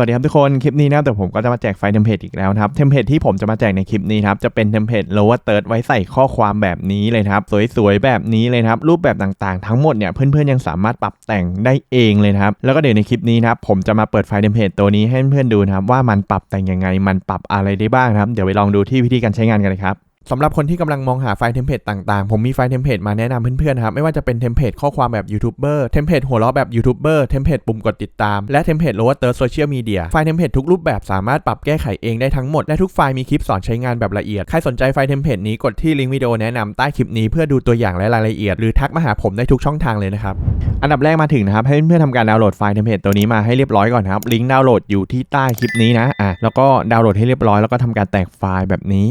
วัสดีครับทุกคน คลิปนี้นะครับแต่ผมก็จะมาแจกไฟล์เทมเพลตอีกแล้วครับเทมเพลตที่ผมจะมาแจกในคลิปนี้ครับจะเป็นเทมเพลต lower third ไว้ใส่ข้อความแบบนี้เลยครับ สวยๆ แบบนี้เลยครับ รูปแบบต่างๆ ทั้งหมดเนี่ยเพื่อนๆยังสามารถปรับแต่งได้เองเลยครับ แล้วก็เดี๋ยวในคลิปนี้นะครับผมจะมาเปิดไฟล์เทมเพลตตัวนี้ให้เพื่อนๆดูนะครับว่ามันปรับแต่งยังไงมันปรับอะไรได้บ้างครับเดี๋ยวไปลองดูที่วิธีการใช้งานกันเลยครับ สำหรับคนที่กำลังมองหาไฟล์เทมเพลตต่างๆ ผมมีไฟล์เทมเพลตมาแนะนำเพื่อนๆครับ ไม่ว่าจะเป็นเทมเพลตข้อความแบบยูทูบเบอร์ เทมเพลตหัวเราะแบบยูทูบเบอร์ เทมเพลตปุ่มกดติดตาม และเทมเพลตโลว์เตอร์โซเชียลมีเดีย ไฟล์เทมเพลตทุกรูปแบบสามารถปรับแก้ไขเองได้ทั้งหมด และทุกไฟล์มีคลิปสอนใช้งานแบบละเอียด ใครสนใจไฟล์เทมเพลตนี้กดที่ลิงก์วิดีโอแนะนำใต้คลิปนี้เพื่อดูตัวอย่างและรายละเอียด หรือทักมาหาผมได้ทุกช่องทางเลยนะครับ อันดับแรกมาถึงนะครับให้เพื่อนๆทำการดาวน์โหลดไฟล์เทมเพลตตัวนี้มาให้เรียบร้อยก่อนครับ ลิงก์ดาวน์โหลดอยู่ที่ใต้คลิปนี้นะอะแล้วก็ดาวน์โหลดให้เรียบร้อยแล้วก็ทำการแตกไฟล์แบบนี้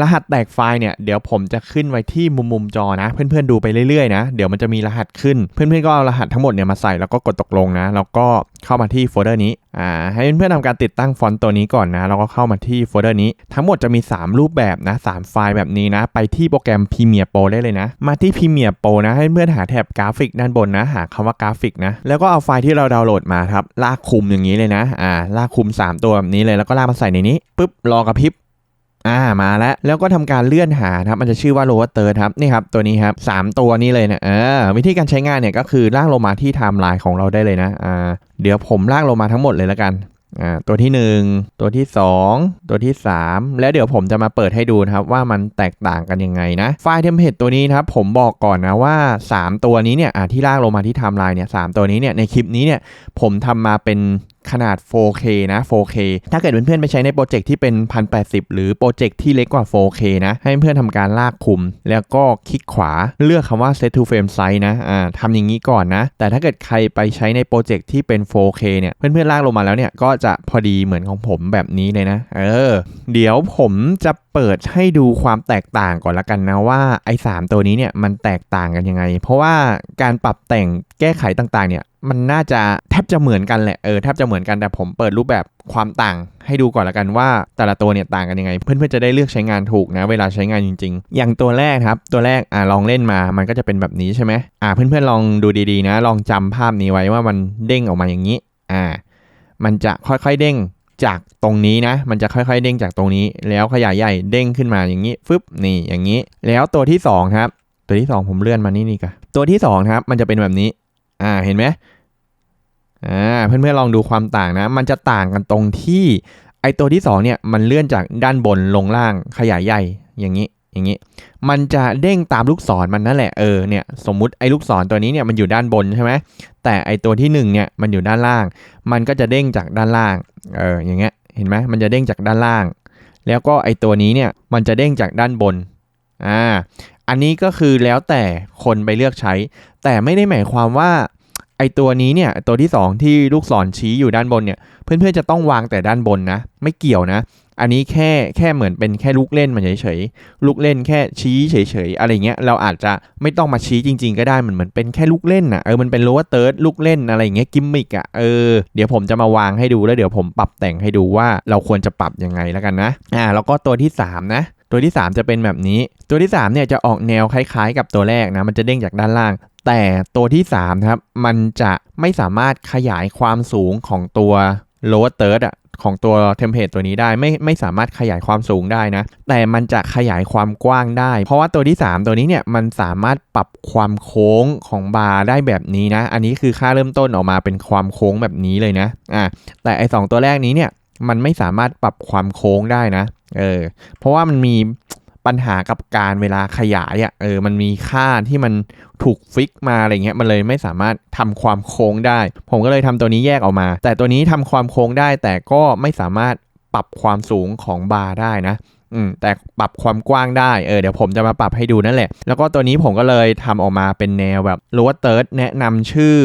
รหัสแตกไฟล์เนี่ยเดี๋ยวผมจะขึ้นไว้ที่มุมมุมจอนะ เพื่อนๆดูไปเรื่อยๆนะ เดี๋ยวมันจะมีรหัสขึ้น เพื่อนๆก็เอารหัสทั้งหมดเนี่ยมาใส่แล้วก็กดตกลงนะ แล้วก็เข้ามาที่โฟลเดอร์นี้อ่าให้เพื่อนๆทำการติดตั้งฟอนต์ตัวนี้ก่อนนะแล้วก็เข้ามาที่โฟลเดอร์นี้ทั้งหมดจะมี 3 รูปแบบนะ3ไฟล์แบบนี้นะ ไปที่โปรแกรม Premiere Pro ได้เลยนะ มาที่ Premiere Pro นะ ให้เพื่อนหาแถบกราฟิกด้านบนนะ หาคำว่ากราฟิกนะ แล้วก็เอาไฟล์ที่เราดาวน์โหลดมาครับลากคุมอย่างนี้เลยนะอ่าลากคุม 3 ตัวแบบนี้เลยแล้วก็ลากมาใส่ในนี้ปุ๊บรอกระพริบ อ่ามาแล้วแล้วก็ทำการเลื่อนหาครับมันจะชื่อว่า lower third ครับนี่ครับตัวนี้ครับสามตัวนี้เลยนะเออวิธีการใช้งานเนี่ยก็คือลากลงมาที่ไทม์ไลน์ของเราได้เลยนะอ่าเดี๋ยวผมลากลงมาทั้งหมดเลยแล้วกันอ่าตัวที่ 1 ตัวที่ 2 ตัวที่ 3 แล้วเดี๋ยวผมจะมาเปิดให้ดูนะครับว่ามันแตกต่างกันยังไงนะไฟล์เทมเพลตตัวนี้นะครับผมบอกก่อนนะว่า 3 ตัวนี้เนี่ยอ่าที่ลากลงมาที่ไทม์ไลน์เนี่ยสามตัวนี้เนี่ยในคลิปนี้เนี่ยผมทำมาเป็นขนาด 4K นะ 4K ถ้าเกิดเพื่อนๆไปใช้ในโปรเจกต์ที่เป็น 1080 หรือโปรเจกต์ที่เล็กกว่า 4K นะ ให้เพื่อนทำการลากคุม แล้วก็คลิกขวาเลือกคำว่า set to frame size นะ อ่าทำอย่างนี้ก่อนนะ แต่ถ้าเกิดใครไปใช้ในโปรเจกต์ที่เป็น 4K เนี่ย เพื่อนๆลากลงมาแล้วเนี่ย ก็จะพอดีเหมือนของผมแบบนี้เลยนะ เออ เดี๋ยวผมจะเปิดให้ดูความแตกต่างก่อนละกันนะว่าไอ้3ตัวนี้เนี่ยมันแตกต่างกันยังไง เพราะว่าการปรับแต่งแก้ไขต่างๆเนี่ยมันน่าจะแทบจะเหมือนกันแหละเออแทบจะเหมือนกันแต่ผมเปิดรูปแบบความต่างให้ดูก่อนละกันว่าแต่ละตัวเนี่ยต่างกันยังไง เพื่อนๆจะได้เลือกใช้งานถูกนะเวลาใช้งานจริง ๆ อย่างตัวแรกครับ ตัวแรกอ่าลองเล่นมามันก็จะเป็นแบบนี้ใช่ไหมอ่าเพื่อนๆลองดูดีๆนะ ลองจำภาพนี้ไว้ว่ามันเด้งออกมาอย่างนี้อ่ามันจะค่อยๆเด้ง จากตรงนี้นะ มันจะค่อยๆ เด้งจากตรงนี้ แล้วขยายใหญ่เด้งขึ้นมาอย่างนี้ฟึบนี่อย่างนี้ แล้วตัวที่สองครับตัวที่สองผมเลื่อนมานี่นี่กันตัวที่สองครับมันจะเป็นแบบนี้ อ่าเห็นไหมอ่าเพื่อนๆลองดูความต่างนะ มันจะต่างกันตรงที่ไอตัวที่สองเนี่ยมันเลื่อนจากด้านบนลงล่างขยายใหญ่อย่างนี้ อย่างนี้ มันจะเด้งตามลูกศรมันนั่นแหละเออเนี่ยสมมุติไอ้ลูกศรตัวนี้เนี่ยมันอยู่ด้านบนใช่ไหมแต่ไอ้ตัวที่หนึ่งเนี่ยมันอยู่ด้านล่าง มันก็จะเด้งจากด้านล่างเอออย่างเงี้ยเห็นไหมมันจะเด้งจากด้านล่าง แล้วก็ไอ้ตัวนี้เนี่ยมันจะเด้งจากด้านบนอ่าอันนี้ก็คือแล้วแต่คนไปเลือกใช้ แต่ไม่ได้หมายความว่าไอตัวนี้เนี่ยตัวที่ 2 ที่ลูกศรชี้อยู่ด้านบนเนี่ยเพื่อนๆจะต้องวางแต่ด้านบนนะ ไม่เกี่ยวนะ อันนี้แค่แค่เหมือนเป็นแค่ลูกเล่นมันเฉยๆลูกเล่นแค่ชี้เฉยๆอะไรเงี้ยเราอาจจะไม่ต้องมาชี้จริง ๆ ก็ได้มันเหมือนเป็นแค่ลูกเล่นอะเออมันเป็นโลว์เติร์ดลูกเล่นอะไรเงี้ยกิมมิกอะเออเดี๋ยวผมจะมาวางให้ดูแล้วเดี๋ยวผมปรับแต่งให้ดูว่าเราควรจะปรับยังไงแล้วกันนะอ่าแล้วก็ตัวที่ 3 นะตัวที่ 3 จะเป็นแบบนี้ ตัวที่3เนี่ยจะออกแนวคล้ายๆ กับตัวแรกนะ มันจะเด้งจากด้านล่าง แต่ตัวที่3ครับ มันจะไม่สามารถขยายความสูงของตัว lower third อะ ของตัวเทมเพลตตัวนี้ได้ไม่ไม่สามารถขยายความสูงได้นะ แต่มันจะขยายความกว้างได้ เพราะว่าตัวที่ 3 ตัวนี้เนี่ยมันสามารถปรับความโค้งของบาร์ได้แบบนี้นะ อันนี้คือค่าเริ่มต้นออกมาเป็นความโค้งแบบนี้เลยนะอะแต่ไอสองตัวแรกนี้เนี่ยมันไม่สามารถปรับความโค้งได้นะเออเพราะว่ามันมี ปัญหากับการเวลาขยายอะ่ะเออมันมีค่าที่มันถูกฟิกมาอะไรเงี้ยมันเลยไม่สามารถทำความโค้งได้ ผมก็เลยทำตัวนี้แยกออกมา แต่ตัวนี้ทำความโค้งได้ แต่ก็ไม่สามารถปรับความสูงของบาร์ได้นะอืมแต่ปรับความกว้างได้เออเดี๋ยวผมจะมาปรับให้ดูนั่นแหละ แล้วก็ตัวนี้ผมก็เลยทำออกมาเป็นแนวแบบโลว์เติร์ดแนะนำชื่อ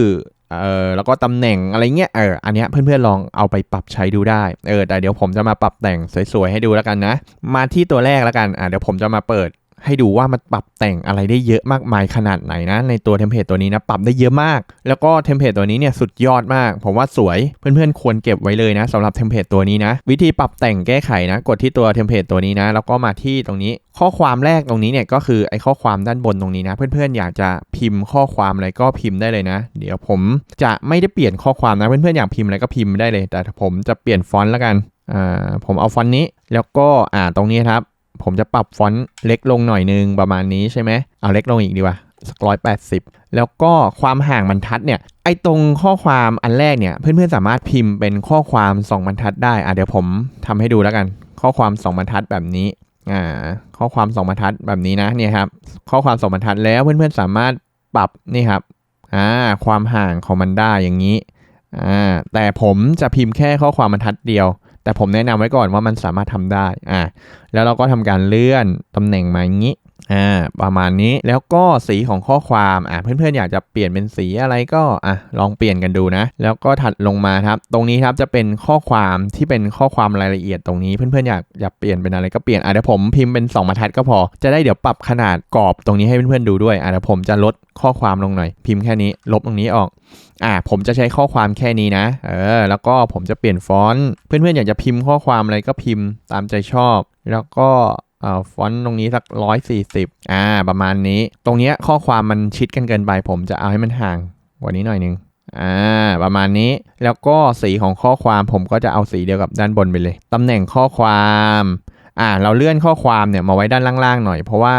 เออแล้วก็ตำแหน่งอะไรเงี้ยเอออันเนี้ยเพื่อนๆลองเอาไปปรับใช้ดูได้เออแต่เดี๋ยวผมจะมาปรับแต่งสวยๆให้ดูแล้วกันนะ มาที่ตัวแรกแล้วกันอะเดี๋ยวผมจะมาเปิด ให้ดูว่ามันปรับแต่งอะไรได้เยอะมากมายขนาดไหนนะ ในตัวเทมเพลตตัวนี้นะปรับได้เยอะมาก แล้วก็เทมเพลตตัวนี้เนี่ยสุดยอดมาก ผมว่าสวยเพื่อนๆควรเก็บไว้เลยนะสำหรับเทมเพลตตัวนี้นะ วิธีปรับแต่งแก้ไขนะ กดที่ตัวเทมเพลตตัวนี้นะ แล้วก็มาที่ตรงนี้ ข้อความแรกตรงนี้เนี่ยก็คือไอ้ข้อความด้านบนตรงนี้นะ เพื่อนๆอยากจะพิมพ์ข้อความอะไรก็พิมพ์ได้เลยนะ เดี๋ยวผมจะไม่ได้เปลี่ยนข้อความนะเพื่อนๆอยากพิมพ์อะไรก็พิมพ์ได้เลย แต่ผมจะเปลี่ยนฟอนต์แล้วกันอ่าผมเอาฟอนต์นี้แล้วก็อ่าตรงนี้ครับ ผมจะปรับฟอนต์เล็กลงหน่อยนึงประมาณนี้ใช่ไหมเอาเล็กลงอีกดีกว่าสักร้อยแปดสิบแล้วก็ความห่างบรรทัดเนี่ยไอตรงข้อความอันแรกเนี่ยเพื่อนๆสามารถพิมพ์เป็นข้อความ 2 บรรทัดได้อะเดี๋ยวผมทำให้ดูแล้วกัน ข้อความ 2 บรรทัดแบบนี้อ่าข้อความ 2 บรรทัดแบบนี้นะเนี่ยครับข้อความ 2 บรรทัดแล้วเพื่อนๆสามารถปรับนี่ครับอ่าความห่างของมันได้อย่างนี้อ่าแต่ผมจะพิมพ์แค่ข้อความบรรทัดเดียว แต่ผมแนะนำไว้ก่อนว่ามันสามารถทำได้อ่าแล้วเราก็ทำการเลื่อนตำแหน่งมาอย่างนี้ อ่าประมาณนี้แล้วก็สีของข้อความอ่าเพื่อนๆอยากจะเปลี่ยนเป็นสีอะไรก็อะลองเปลี่ยนกันดูนะ แล้วก็ถัดลงมาครับ ตรงนี้ครับจะเป็นข้อความที่เป็นข้อความรายละเอียดตรงนี้เพื่อนๆอยากอยากเปลี่ยนเป็นอะไรก็เปลี่ยนอะเดี๋ยวผมพิมพ์เป็น2บรรทัดก็พอ จะได้เดี๋ยวปรับขนาดกรอบตรงนี้ให้เพื่อนๆดูด้วยอะเดี๋ยวผมจะลดข้อความลงหน่อย พิมพ์แค่นี้ลบตรงนี้ออกอ่าผมจะใช้ข้อความแค่นี้นะ เออ แล้วก็ผมจะเปลี่ยนฟอนต์เพื่อนๆอยากจะพิมพ์ข้อความอะไรก็พิมพ์ตามใจชอบ แล้วก็ ฟอนต์ตรงนี้สักร้อยสี่สิบอ่า ประมาณนี้ ตรงเนี้ยข้อความมันชิดกันเกินไป ผมจะเอาให้มันห่างกว่านี้หน่อยนึงอ่า ประมาณนี้ แล้วก็สีของข้อความผมก็จะเอาสีเดียวกับด้านบนไปเลย ตำแหน่งข้อความ อ่า เราเลื่อนข้อความเนี่ยมาไว้ด้านล่างๆหน่อย เพราะว่า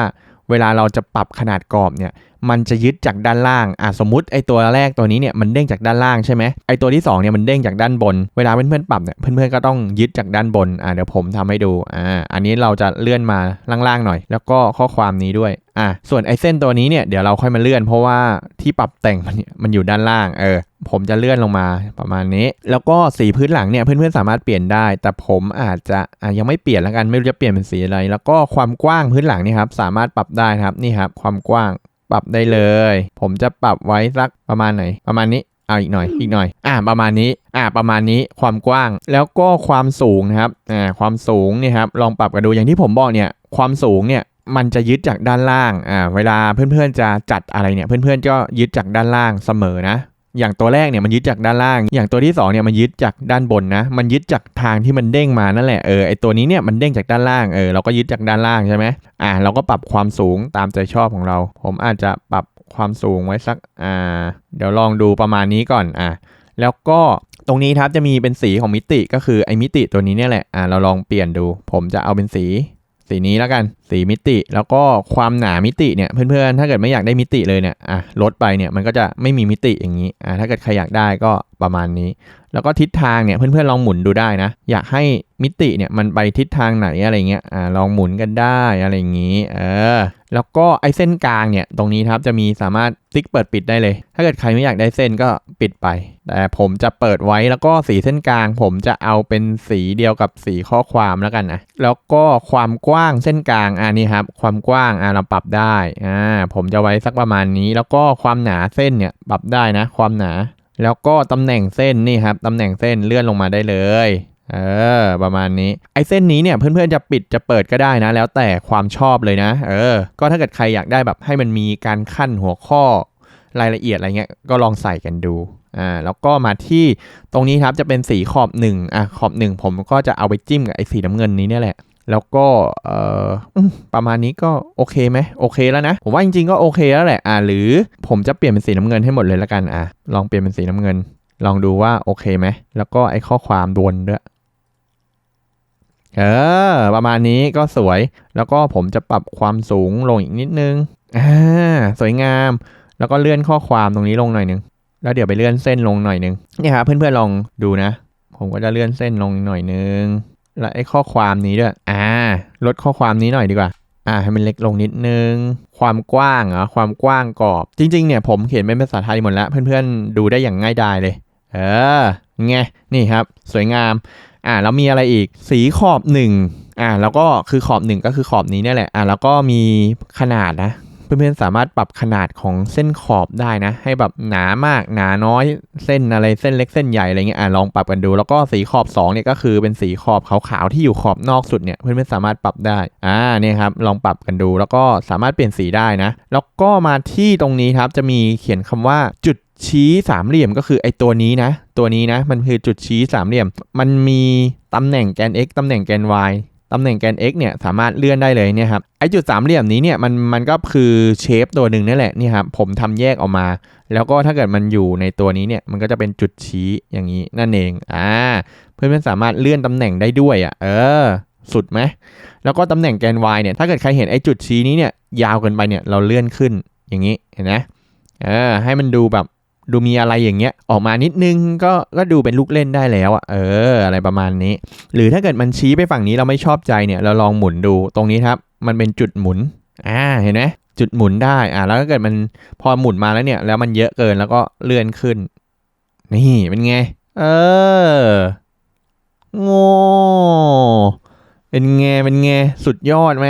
เวลาเราจะปรับขนาดกรอบเนี่ย มันจะยึดจากด้านล่างอะสมมติไอตัวแรกตัวนี้เนี่ยมันเด้งจากด้านล่างใช่ไหมไอตัวที่2เนี่ยมันเด้งจากด้านบน เวลาเพื่อนๆปรับเนี่ยเพื่อนๆก็ต้องยึดจากด้านบนอะเดี๋ยวผมทำให้ดูอ่าอันนี้เราจะเลื่อนมาล่างๆหน่อย แล้วก็ข้อความนี้ด้วยอะส่วนไอเส้นตัวนี้เนี่ยเดี๋ยวเราค่อยมาเลื่อน เพราะว่าที่ปรับแต่งมันมันอยู่ด้านล่างเออผมจะเลื่อนลงมาประมาณนี้ แล้วก็สีพื้นหลังเนี่ยเพื่อนๆสามารถเปลี่ยนได้ แต่ผมอาจจะอะยังไม่เปลี่ยนแล้วกันไม่รู้จะเปลี่ยนเป็นสีอะไร แล้วก็ความกว้างพื้นหลังนี่ครับสามารถปรับได้ครับนี่ครับความกว้าง ปรับได้เลย ผมจะปรับไว้สักประมาณไหน ประมาณนี้เอาอีกหน่อยอีกหน่อย อ่าประมาณนี้ อ่าประมาณนี้ความกว้างแล้วก็ความสูงนะครับอ่าความสูงเนี่ยครับลองปรับกันดูอย่างที่ผมบอกเนี่ย ความสูงเนี่ยมันจะยึดจากด้านล่าง อ่า เวลาเพื่อนๆจะจัดอะไรเนี่ย เพื่อนๆก็ยึดจากด้านล่างเสมอนะ อย่างตัวแรกเนี่ยมันยึดจากด้านล่าง อย่างตัวที่สองเนี่ยมันยึดจากด้านบนนะ มันยึดจากทางที่มันเด้งมานั่นแหละ เออ ไอตัวนี้เนี่ยมันเด้งจากด้านล่าง เออ เราก็ยึดจากด้านล่างใช่ไหมอ่า เราก็ปรับความสูงตามใจชอบของเรา ผมอาจจะปรับความสูงไว้สัก อ่า เดี๋ยวลองดูประมาณนี้ก่อน อ่าแล้วก็ตรงนี้ครับจะมีเป็นสีของมิติก็คือไอมิติตัวนี้เนี่ยแหละ อ่า เราลองเปลี่ยนดู ผมจะเอาเป็นสี สีนี้แล้วกันสีมิติ แล้วก็ความหนามิติเนี่ยเพื่อนๆ ถ้าเกิดไม่อยากได้มิติเลยเนี่ยอะลดไปเนี่ยมันก็จะไม่มีมิติอย่างนี้อ่าถ้าเกิดใครอยากได้ก็ประมาณนี้ แล้วก็ทิศทางเนี่ยเพื่อนๆลองหมุนดูได้นะ อยากให้มิติเนี่ยมันไปทิศทางไหนอะไรเงี้ยอ่าลองหมุนกันได้อะไรอย่างนี้เออแล้วก็ไอเส้นกลางเนี่ยตรงนี้ครับจะมีสามารถติ๊กเปิดปิดได้เลย ถ้าเกิดใครไม่อยากได้เส้นก็ปิดไป แต่ผมจะเปิดไว้แล้วก็สีเส้นกลาง ผมจะเอาเป็นสีเดียวกับสีข้อความแล้วกันนะแล้วก็ความกว้างเส้นกลางอ่านี่ครับความกว้างอ่าเราปรับได้อ่าผมจะไว้สักประมาณนี้ แล้วก็ความหนาเส้นเนี่ยปรับได้นะ ความหนา แล้วก็ตำแหน่งเส้นนี่ครับตำแหน่งเส้นเลื่อนลงมาได้เลยเออประมาณนี้ไอเส้นนี้เนี่ยเพื่อนๆจะปิดจะเปิดก็ได้นะ แล้วแต่ความชอบเลยนะ เออ ก็ถ้าเกิดใครอยากได้แบบให้มันมีการขั้นหัวข้อรายละเอียดอะไรเงี้ยก็ลองใส่กันดูอ่าแล้วก็มาที่ตรงนี้ครับจะเป็นสีขอบหนึ่งอะขอบหนึ่งผมก็จะเอาไปจิ้มกับไอ้สีน้ำเงินนี้เนี่ยแหละ แล้วก็ประมาณนี้ก็โอเคไหมโอเคแล้วนะ ผมว่าจริงๆก็โอเคแล้วแหละอ่าหรือผมจะเปลี่ยนเป็นสีน้ำเงินให้หมดเลยละกันอะลองเปลี่ยนเป็นสีน้ำเงิน ลองดูว่าโอเคไหมแล้วก็ไอ้ข้อความดวนด้วยเออประมาณนี้ก็สวย แล้วก็ผมจะปรับความสูงลงอีกนิดนึงอ่าสวยงาม แล้วก็เลื่อนข้อความตรงนี้ลงหน่อยนึงแล้วเดี๋ยวไปเลื่อนเส้นลงหน่อยนึงนี่ครับเพื่อนๆลองดูนะ ผมก็จะเลื่อนเส้นลงหน่อยนึง และไอ้ข้อความนี้ด้วย อ่า ลดข้อความนี้หน่อยดีกว่า อ่า ให้มันเล็กลงนิดนึง ความกว้างเหรอ ความกว้างกรอบ จริง ๆ เนี่ยผมเขียนเป็นภาษาไทยหมดแล้ว เพื่อนๆ ดูได้อย่างง่ายดายเลย เออ ไง นี่ครับ สวยงาม อ่า แล้วมีอะไรอีก สีขอบหนึ่งอ่า แล้วก็คือขอบหนึ่งก็คือขอบนี้เนี่ยแหละ อ่า แล้วก็มีขนาดนะ เพื่อนๆสามารถปรับขนาดของเส้นขอบได้นะ ให้แบบหนามากหนาน้อยเส้นอะไรเส้นเล็กเส้นใหญ่อะไรเงี้ยอะลองปรับกันดู แล้วก็สีขอบ2เนี่ยก็คือเป็นสีขอบขาวๆที่อยู่ขอบนอกสุดเนี่ยเพื่อนๆสามารถปรับได้อ่าเนี่ยครับลองปรับกันดู แล้วก็สามารถเปลี่ยนสีได้นะ แล้วก็มาที่ตรงนี้ครับจะมีเขียนคำว่าจุดชี้สามเหลี่ยมก็คือไอ้ตัวนี้นะ ตัวนี้นะมันคือจุดชี้สามเหลี่ยม มันมีตำแหน่งแกน x ตำแหน่งแกน y ตำแหน่งแกน x เนี่ยสามารถเลื่อนได้เลยเนี่ยครับไอจุดสามเหลี่ยมนี้เนี่ยมันมันก็คือเชฟตัวหนึ่งนี่แหละนี่ครับผมทำแยกออกมา แล้วก็ถ้าเกิดมันอยู่ในตัวนี้เนี่ยมันก็จะเป็นจุดชี้อย่างนี้นั่นเองอ่าเพื่อนๆสามารถเลื่อนตำแหน่งได้ด้วยอะเออสุดไหมแล้วก็ตำแหน่งแกน y เนี่ยถ้าเกิดใครเห็นไอ้จุดชี้นี้เนี่ยยาวเกินไปเนี่ยเราเลื่อนขึ้นอย่างนี้เห็นไหมเออให้มันดูแบบ ดูมีอะไรอย่างเงี้ยออกมานิดนึงก็ก็ดูเป็นลูกเล่นได้แล้วอะเออ อะไรประมาณนี้ หรือถ้าเกิดมันชี้ไปฝั่งนี้เราไม่ชอบใจเนี่ยเราลองหมุนดูตรงนี้ครับ มันเป็นจุดหมุนอ่าเห็นไหมจุดหมุนได้อ่าแล้วถ้าเกิดมันพอหมุนมาแล้วเนี่ย แล้วมันเยอะเกินแล้วก็เลื่อนขึ้น นี่เป็นไง เออโง่เป็นไงเป็นไงสุดยอดไหม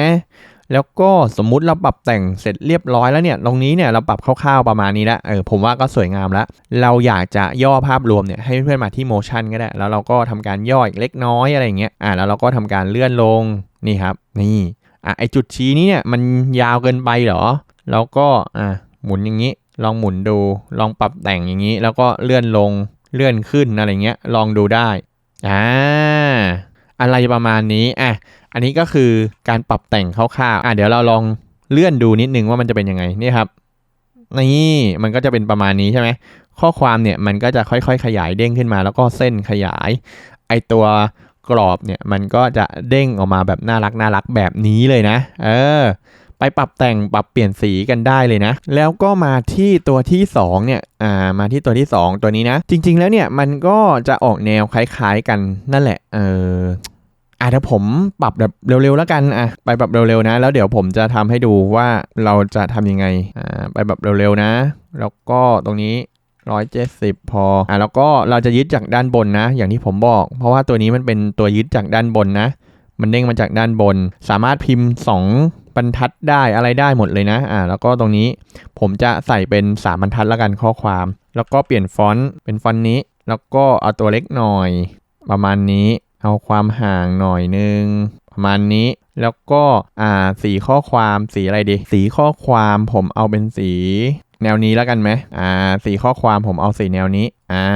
แล้วก็สมมุติเราปรับแต่งเสร็จเรียบร้อยแล้วเนี่ยตรงนี้เนี่ยเราปรับคร่าวๆประมาณนี้แล้วเออผมว่าก็สวยงามแล้ว เราอยากจะย่อภาพรวมเนี่ยให้เพื่อนๆมาที่ motion ก็ได้ แล้วเราก็ทำการย่ออีกเล็กน้อยอะไรอย่างเงี้ยอ่าแล้วเราก็ทำการเลื่อนลงนี่ครับ นี่อะไอจุดชี้นี้เนี่ยมันยาวเกินไปเหรอ แล้วก็อะหมุนอย่างนี้ ลองหมุนดู ลองปรับแต่งอย่างนี้ แล้วก็เลื่อนลงเลื่อนขึ้นอะไรเงี้ยลองดูได้อ่าอะไรประมาณนี้อะ อันนี้ก็คือการปรับแต่งคร่าวๆอะเดี๋ยวเราลองเลื่อนดูนิดนึงว่ามันจะเป็นยังไงนี่ครับนี่มันก็จะเป็นประมาณนี้ใช่ไหมข้อความเนี่ยมันก็จะค่อยๆ ขยายเด้งขึ้นมา แล้วก็เส้นขยาย ไอตัวกรอบเนี่ยมันก็จะเด้งออกมาแบบน่ารักน่ารักแบบนี้เลยนะ เออ ไปปรับแต่งปรับเปลี่ยนสีกันได้เลยนะ แล้วก็มาที่ตัวที่2เนี่ยอ่ามาที่ตัวที่ 2 ตัวนี้นะ จริง ๆ แล้วเนี่ยมันก็จะออกแนวคล้าย ๆ กันนั่นแหละเออ อะเดี๋ยวผมปรับแบบเร็วๆแล้วกันอะไปแบบเร็วๆนะ แล้วเดี๋ยวผมจะทำให้ดูว่าเราจะทำยังไงอ่าไปแบบเร็วๆนะ แล้วก็ตรงนี้ร้อยเจ็ดสิบพออะแล้วก็เราจะยึดจากด้านบนนะ อย่างที่ผมบอก เพราะว่าตัวนี้มันเป็นตัวยึดจากด้านบนนะ มันเด้งมาจากด้านบน สามารถพิมพ์ 2 บรรทัดได้อะไรได้หมดเลยนะอ่าแล้วก็ตรงนี้ผมจะใส่เป็น 3 บรรทัดล้วกันข้อความ แล้วก็เปลี่ยนฟอนต์เป็นฟอนต์นี้ แล้วก็เอาตัวเล็กหน่อยประมาณนี้ เอาความห่างหน่อยนึงประมาณนี้แล้วก็อ่าสีข้อความสีอะไรดี สีข้อความผมเอาเป็นสี แนวนี้แล้วกันไหมอ่า สีข้อความผมเอาสีแนวนี้อ่า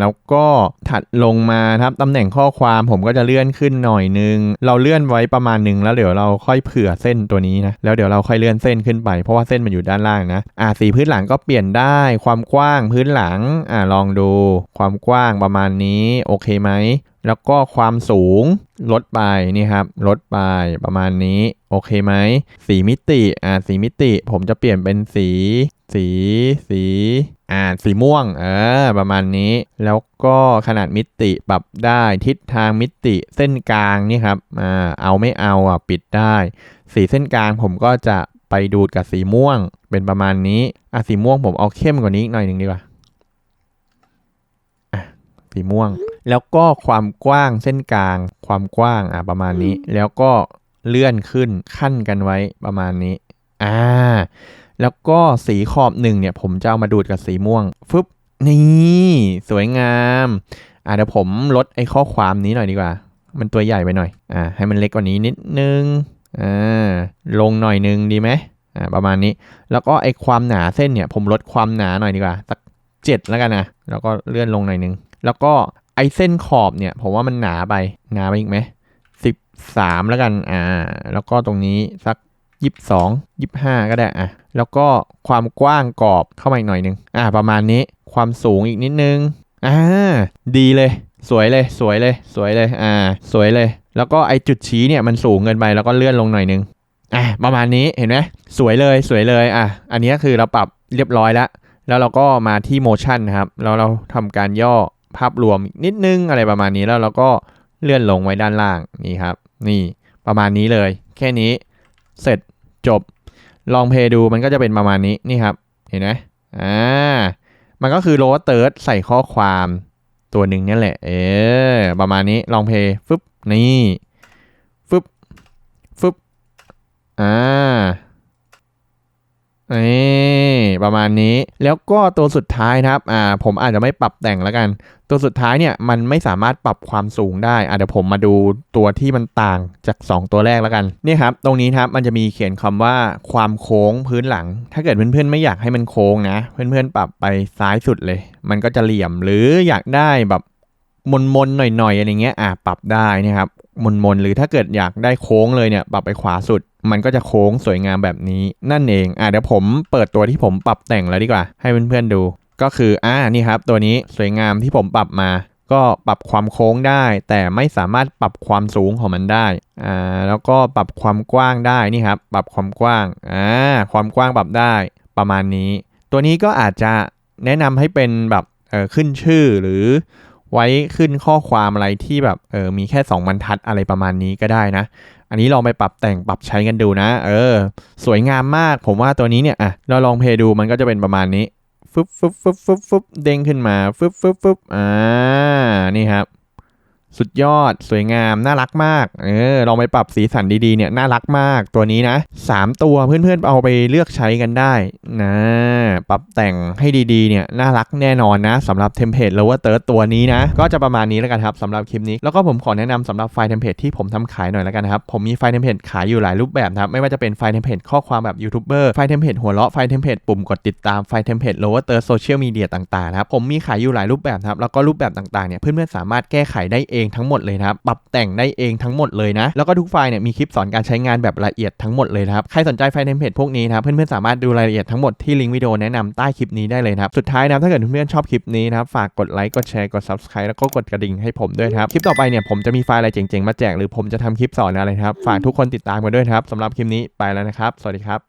แล้วก็ถัดลงมาครับตำแหน่งข้อความผมก็จะเลื่อนขึ้นหน่อยนึง เราเลื่อนไว้ประมาณหนึ่งแล้วเดี๋ยวเราค่อยเผื่อเส้นตัวนี้นะแล้วเดี๋ยวเราค่อยเลื่อนเส้นขึ้นไปเพราะว่าเส้นมันอยู่ด้านล่างนะอ่าสีพื้นหลังก็เปลี่ยนได้ความกว้างพื้นหลังอ่าลองดูความกว้างประมาณนี้โอเคไหม แล้วก็ความสูงลดไปนี่ครับลดไปประมาณนี้โอเคไหมสีมิติอ่าสีมิติ ผมจะเปลี่ยนเป็นสี สีสีอ่าสีม่วงเออประมาณนี้ แล้วก็ขนาดมิติปรับได้ทิศทางมิติเส้นกลางนี่ครับอ่าเอาไม่เอาอะปิดได้ สีเส้นกลางผมก็จะไปดูดกับสีม่วงเป็นประมาณนี้อะสีม่วงผมเอาเข้มกว่านี้อีกหน่อยหนึ่งดีกว่า สีม่วง แล้วก็ความกว้างเส้นกลาง ความกว้างอะประมาณนี้ แล้วก็เลื่อนขึ้นขั้นกันไว้ประมาณนี้อ่าแล้วก็สีขอบหนึ่งเนี่ย ผมจะเอามาดูดกับสีม่วงฟึบนี่สวยงามอ่าเดี๋ยวผมลดไอ้ข้อความนี้หน่อยดีกว่า มันตัวใหญ่ไปหน่อยอ่าให้มันเล็กกว่านี้นิดนึงอ่าลงหน่อยนึงดีไหมอ่าประมาณนี้ แล้วก็ไอ้ความหนาเส้นเนี่ย ผมลดความหนาหน่อยดีกว่าสักเจ็ดแล้วกันนะแล้วก็เลื่อนลงหน่อยนึง แล้วก็ไอเส้นขอบเนี่ยผมว่ามันหนาไปหนาไปอีกไหมสิบสามแล้วกันอ่าแล้วก็ตรงนี้สักยี่สิบสองยี่ห้าก็ได้อะแล้วก็ความกว้างกรอบเข้ามาอีกหน่อยนึงอ่าประมาณนี้ความสูงอีกนิดนึงอ่าดีเลย สวยเลยสวยเลยสวยเลยอ่าสวยเลย แล้วก็ไอจุดชี้เนี่ยมันสูงเกินไปแล้วก็เลื่อนลงหน่อยนึงอะประมาณนี้เห็นไหมสวยเลยสวยเลยอะอันนี้คือเราปรับเรียบร้อยแล้ว แล้วเราก็มาที่ motion นะครับแล้วเราทำการย่อ ภาพรวมนิดนึงอะไรประมาณนี้แล้วเราก็เลื่อนลงไว้ด้านล่างนี่ครับ นี่ประมาณนี้เลย แค่นี้เสร็จจบ ลองเพย์ดูมันก็จะเป็นประมาณนี้นี่ครับ เห็นไหมอ่ามันก็คือโรเติร์ดใส่ข้อความตัวหนึ่งนี่แหละ เออประมาณนี้ลองเพย์ฟึบนี่ฟึบฟึบอ่า นี่ประมาณนี้แล้วก็ตัวสุดท้ายนะครับอ่าผมอาจจะไม่ปรับแต่งแล้วกัน ตัวสุดท้ายเนี่ยมันไม่สามารถปรับความสูงได้อะเดี๋ยวผมมาดูตัวที่มันต่างจาก 2 ตัวแรกแล้วกันนี่ครับตรงนี้ครับมันจะมีเขียนคำว่าความโค้งพื้นหลัง ถ้าเกิดเพื่อนๆไม่อยากให้มันโค้งนะ เพื่อนๆปรับไปซ้ายสุดเลย มันก็จะเหลี่ยมหรืออยากได้แบบมนๆหน่อยๆอะไรเงี้ยอะปรับได้นะครับ มนมนๆหรือถ้าเกิดอยากได้โค้งเลยเนี่ยปรับไปขวาสุด มันก็จะโค้งสวยงามแบบนี้นั่นเองอะเดี๋ยวผมเปิดตัวที่ผมปรับแต่งแล้วดีกว่า ให้เพื่อนๆดู ก็คืออ่านี่ครับ ตัวนี้สวยงามที่ผมปรับมา ก็ปรับความโค้งได้ แต่ไม่สามารถปรับความสูงของมันได้อ่าแล้วก็ปรับความกว้างได้นี่ครับ ปรับความกว้างอ่าความกว้างปรับได้ประมาณนี้ ตัวนี้ก็อาจจะแนะนำให้เป็นแบบเออขึ้นชื่อหรือ ไว้ขึ้นข้อความอะไรที่แบบเออมีแค่ 2บรรทัดอะไรประมาณนี้ก็ได้นะ อันนี้ลองไปปรับแต่งปรับใช้กันดูนะ เออ สวยงามมาก ผมว่าตัวนี้เนี่ยอะเราลองเพลย์ดูมันก็จะเป็นประมาณนี้ฟึบฟึบฟึบฟึบฟึบเด้งขึ้นมาฟึบฟึบฟึบอ่านี่ครับ สุดยอดสวยงามน่ารักมากเออลองไปปรับสีสันดีๆเนี่ยน่ารักมากตัวนี้นะสามตัวเพื่อนๆเอาไปเลือกใช้กันได้นะปรับแต่งให้ดีๆเนี่ยน่ารักแน่นอนนะสำหรับเทมเพลต lower third ตัวนี้นะ ก็จะประมาณนี้แล้วกันครับสำหรับคลิปนี้ แล้วก็ผมขอแนะนำสำหรับไฟล์เทมเพลตที่ผมทำขายหน่อยแล้วกันนะครับ ผมมีไฟล์เทมเพลตขายอยู่หลายรูปแบบครับไม่ว่าจะเป็นไฟล์เทมเพลตข้อความแบบยูทูบเบอร์ไฟล์เทมเพลตหัวเราะไฟล์เทมเพลตปุ่มกดติดตามไฟล์เทมเพลต lower third social media ต่างๆนะครับผมมีขายอยู่หลายรูปแบบครับแล้วก็รูปแบบต่างๆเนี่ยเพื่อนๆสามารถแก้ไขได้เองทั้งหมดเลยนะครับปรับแต่งได้เองทั้งหมดเลยนะ แล้วก็ทุกไฟล์เนี่ยมีคลิปสอนการใช้งานแบบละเอียดทั้งหมดเลยนะครับใครสนใจไฟล์เทมเพลตพวกนี้นะครับเพื่อนๆสามารถดูรายละเอียดทั้งหมดที่ลิงก์วิดีโอแนะนำใต้คลิปนี้ได้เลยนะครับสุดท้ายนะถ้าเกิดเพื่อนๆชอบคลิปนี้นะครับฝากกดไลค์กดแชร์กด subscribe แล้วก็กดกระดิ่งให้ผมด้วยครับคลิปต่อไปเนี่ยผมจะมีไฟล์อะไรเจ๋งๆมาแจกหรือผมจะทำคลิปสอนอะไรนะครับฝากทุกคนติดตามกันด้วยครับสำหรับคลิปนี้ไปแล้วนะครับ สวัสดีครับ